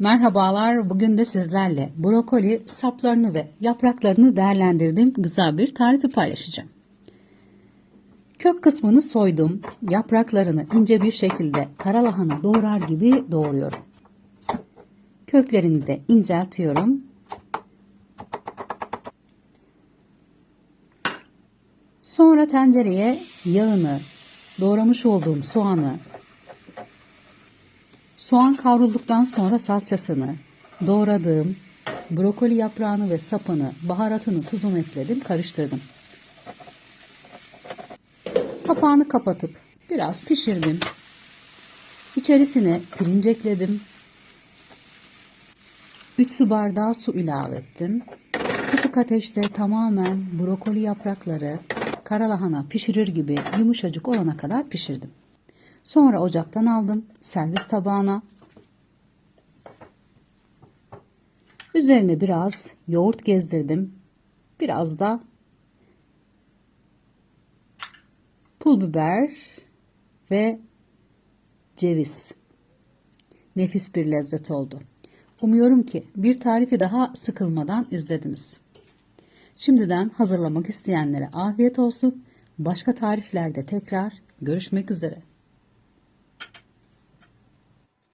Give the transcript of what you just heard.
Merhabalar. Bugün de sizlerle brokoli saplarını ve yapraklarını değerlendirdiğim güzel bir tarifi paylaşacağım. Kök kısmını soydum. Yapraklarını ince bir şekilde karalahana doğrar gibi doğruyorum. Köklerini de inceltiyorum. Sonra tencereye yağını, doğramış olduğum soğanı, Soğan kavrulduktan sonra salçasını, doğradığım brokoli yaprağını ve sapını, baharatını, tuzunu ekledim, karıştırdım. Kapağını kapatıp biraz pişirdim. İçerisine pirinç ekledim. 3 su bardağı su ilave ettim. Kısık ateşte tamamen brokoli yaprakları karalahana pişirir gibi yumuşacık olana kadar pişirdim. Sonra ocaktan aldım. Servis tabağına. Üzerine biraz yoğurt gezdirdim. Biraz da pul biber ve ceviz. Nefis bir lezzet oldu. Umuyorum ki bir tarifi daha sıkılmadan izlediniz. Şimdiden hazırlamak isteyenlere afiyet olsun. Başka tariflerde tekrar görüşmek üzere.